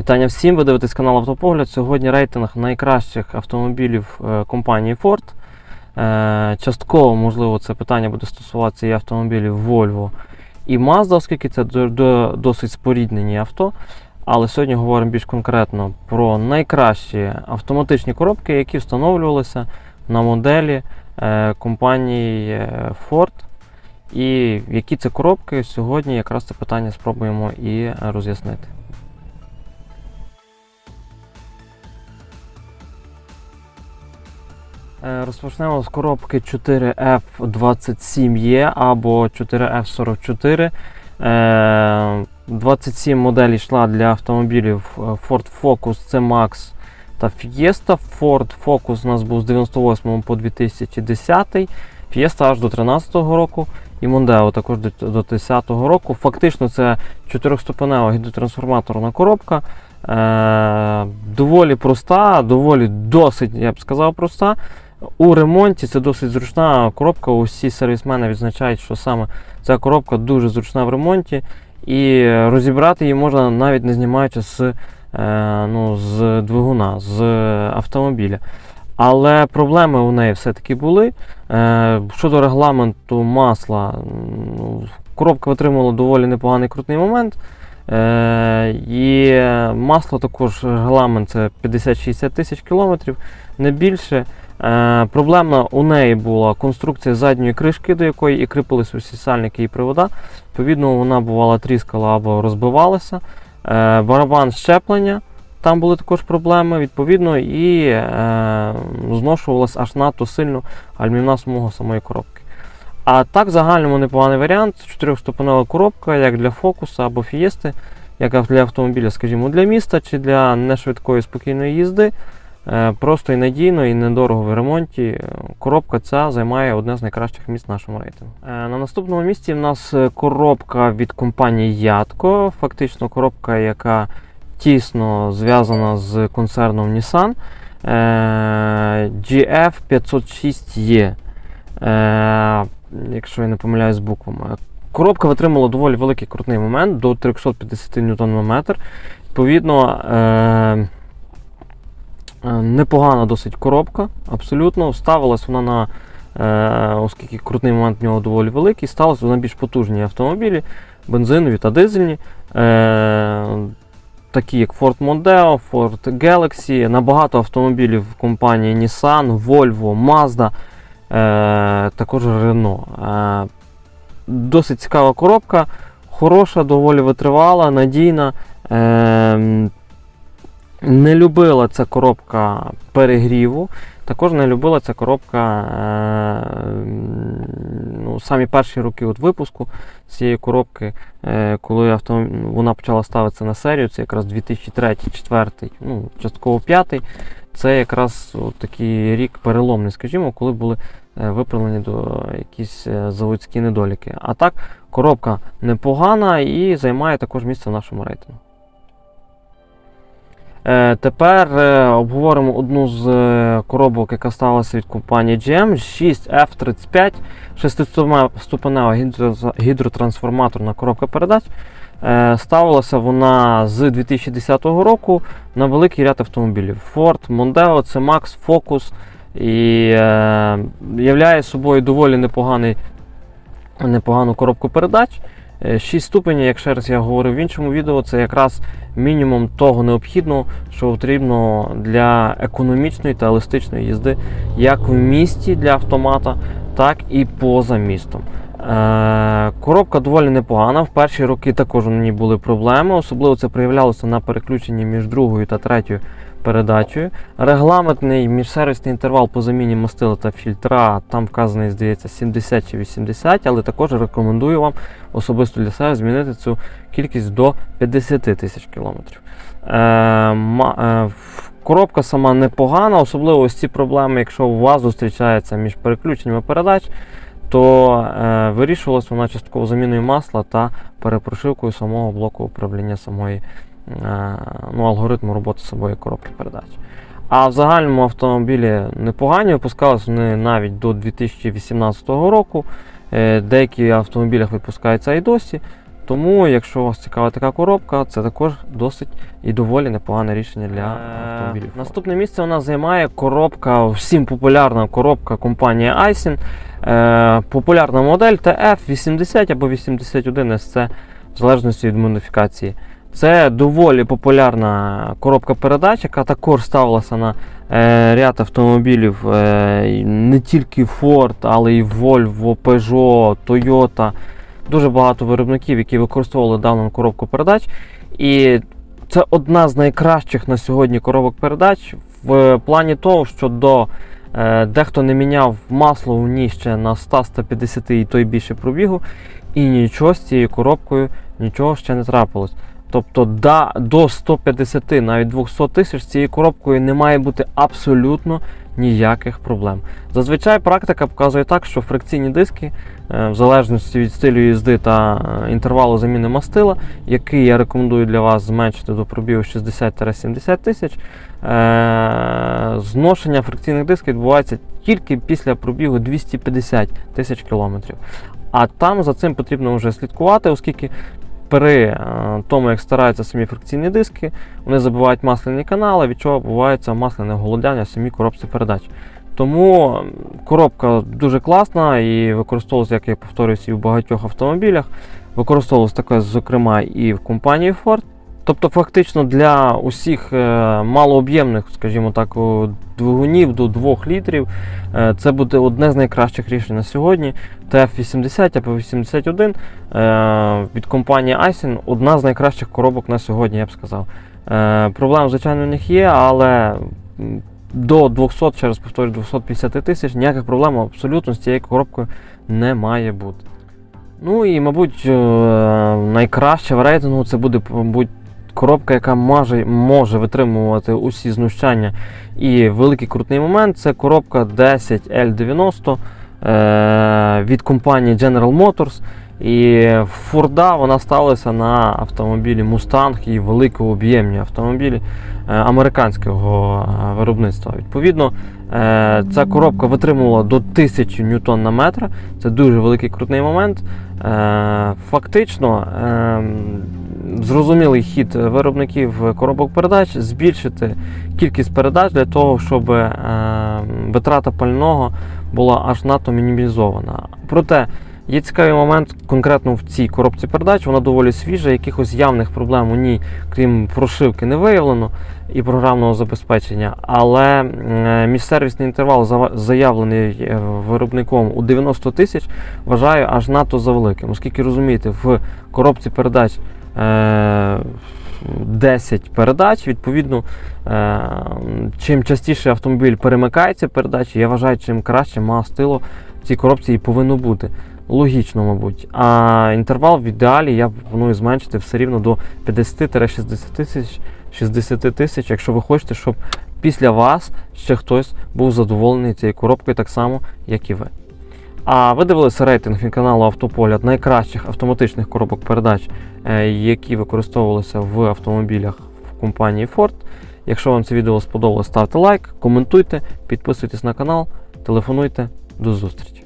Вітання всім, ви дивитесь канал Автопогляд. Сьогодні рейтинг найкращих автомобілів е, компанії Ford. Е, Частково, можливо, це питання буде стосуватися і автомобілів Volvo і Mazda, оскільки це до- до- досить споріднені авто. Але сьогодні говоримо більш конкретно про найкращі автоматичні коробки, які встановлювалися на моделі е, компанії Ford. І які це коробки сьогодні якраз це питання спробуємо і роз'яснити. Розпочнемо з коробки 4F27E або 4F44. Е, 27 модель йшла для автомобілів е, Ford Focus C-Max та Fiesta. Ford Focus у нас був з 98 по 2010, Fiesta аж до 2013 року і Mondeo також до, до 2010 року. Фактично це 4-ступенева гідротрансформаторна коробка. Е, доволі проста, доволі досить, я б сказав, проста. У ремонті це досить зручна коробка. Усі сервісмени відзначають, що саме ця коробка дуже зручна в ремонті, і розібрати її можна навіть не знімаючи з, е, ну, з двигуна, з автомобіля. Але проблеми у неї все-таки були. Е, щодо регламенту масла, ну, коробка витримувала доволі непоганий крутний момент. Е, і масло також регламент це 50-60 тисяч кілометрів, не більше. Е, проблемна у неї була конструкція задньої кришки, до якої і кріпились усі сальники і привода. Відповідно, вона бувала тріскала або розбивалася. Е, барабан щеплення, там були також проблеми, відповідно, і е, зношувалась аж надто сильно гальмівна смуга самої коробки. А так, в загальному непоганий варіант. Чотирьохступенева коробка, як для фокуса або фієсти, як для автомобіля, скажімо, для міста чи для нешвидкої спокійної їзди. Е, Просто і надійно, і недорого в ремонті. Коробка ця займає одне з найкращих місць в нашому рейтингу. Е, На наступному місці в нас е, коробка від компанії Ятко. Фактично коробка, яка тісно зв'язана з концерном Nissan. Е, GF506E. Е, Якщо я не помиляюсь з буквами. Коробка витримала доволі великий крутний момент до 350 Нм. Відповідно, Непогана досить коробка, абсолютно. Ставилась вона на, е, оскільки крутний момент в нього доволі великий, ставилась вона більш потужні автомобілі, бензинові та дизельні. Е, такі як Ford Mondeo, Ford Galaxy, набагато автомобілів компанії Nissan, Volvo, Mazda, е, також Renault. Е, досить цікава коробка, хороша, доволі витривала, надійна. Е, не любила ця коробка перегріву. Також не любила ця коробка е, ну, самі перші роки от випуску цієї коробки, е, коли авто, вона почала ставитися на серію, це якраз 2003-2004, ну, частково 5 Це якраз такий рік переломний, скажімо, коли були е, виправлені до якісь заводські недоліки. А так, коробка непогана і займає також місце в нашому рейтингу. Е, Тепер е, обговоримо одну з е, коробок, яка сталася від компанії GM 6F35, шестиступенева гідро- гідротрансформаторна коробка передач. Ставилася вона з 2010 року на великий ряд автомобілів: Ford, Mondeo, C-Max, Focus і являє собою доволі непоганий, непогану коробку передач. 6 ступенів, як ще раз я говорив в іншому відео, це якраз мінімум того необхідного, що потрібно для економічної та еластичної їзди, як в місті для автомата, так і поза містом. Е, Коробка доволі непогана. В перші роки також у ній були проблеми, особливо це проявлялося на переключенні між другою та третьою передачею. Регламентний міжсервісний інтервал по заміні мастила та фільтра, там вказаний, здається, 70 чи 80, але також рекомендую вам особисто для себе змінити цю кількість до 50 тисяч кілометрів. Е, е, коробка сама непогана, особливо ось ці проблеми, якщо у вас зустрічається між переключеннями передач, то е, вирішувалась вона частково заміною масла та перепрошивкою самого блоку управління самої ну, алгоритму роботи самої коробки передач. А в загальному автомобілі непогані, випускались вони навіть до 2018 року. Е, Деякі автомобілях випускаються і досі. Тому, якщо вас цікава така коробка, це також досить і доволі непогане рішення для автомобілів. Наступне місце у нас займає коробка, всім популярна коробка компанії Aisin. Е, популярна модель TF80 або 81 SC, в залежності від модифікації. Це доволі популярна коробка передач, яка також ставилася на е, ряд автомобілів е, не тільки Ford, але й Volvo, Peugeot, Toyota. Дуже багато виробників, які використовували дану коробку передач. І це одна з найкращих на сьогодні коробок передач в плані того, що до е, дехто не міняв масло в ній ще на 100-150 і то й більше пробігу, і нічого з цією коробкою нічого ще не трапилось. Тобто да, до 150, навіть 200 тисяч з цією коробкою не має бути абсолютно ніяких проблем. Зазвичай практика показує так, що фрикційні диски, е, в залежності від стилю їзди та е, інтервалу заміни мастила, який я рекомендую для вас зменшити до пробігу 60-70 тисяч, е, зношення фрикційних дисків відбувається тільки після пробігу 250 тисяч кілометрів. А там за цим потрібно вже слідкувати, оскільки при е, тому, як стараються самі фрикційні диски, вони забивають масляні канали, від чого відбувається масляне голодяння в самій коробці передач. Тому коробка дуже класна і використовувалася, як я повторююся, і в багатьох автомобілях. Використовувалася таке, зокрема, і в компанії Ford. Тобто, фактично для усіх е, малооб'ємних, скажімо так, двигунів до 2 літрів, е, це буде одне з найкращих рішень на сьогодні. TF80 або 81 е, від компанії Aisin одна з найкращих коробок на сьогодні, я б сказав. Проблем, звичайно, у них є, але до 200, через повторю, 250 тисяч ніяких проблем абсолютно з цією коробкою не має бути. Ну і, мабуть, найкраще в рейтингу це буде, мабуть, коробка, яка може, може витримувати усі знущання. І великий крутний момент це коробка 10L90 е, від компанії General Motors. І Форда вона сталася на автомобілі Mustang і великооб'ємні автомобілі е, американського е, виробництва. Відповідно, е, ця коробка витримувала до 1000 ньютон на метр. Це дуже великий крутний момент. Е, Фактично, е, зрозумілий хід виробників коробок передач збільшити кількість передач для того, щоб е, витрата пального була аж надто мінімізована. Проте є цікавий момент конкретно в цій коробці передач, вона доволі свіжа, якихось явних проблем у ній, крім прошивки, не виявлено і програмного забезпечення. Але е, міжсервісний інтервал, заявлений е, виробником у 90 тисяч, вважаю аж надто завеликим, оскільки розумієте, в коробці передач. е, 10 передач. Відповідно, е, чим частіше автомобіль перемикається передачі, я вважаю, чим краще мастило в цій коробці і повинно бути. Логічно, мабуть. А інтервал в ідеалі я пропоную зменшити все рівно до 50-60 тисяч, 60 тисяч, якщо ви хочете, щоб після вас ще хтось був задоволений цією коробкою так само, як і ви. А ви дивилися рейтинг каналу Автополяд найкращих автоматичних коробок передач, е, які використовувалися в автомобілях в компанії Ford. Якщо вам це відео сподобалось, ставте лайк, коментуйте, підписуйтесь на канал, телефонуйте. До зустрічі!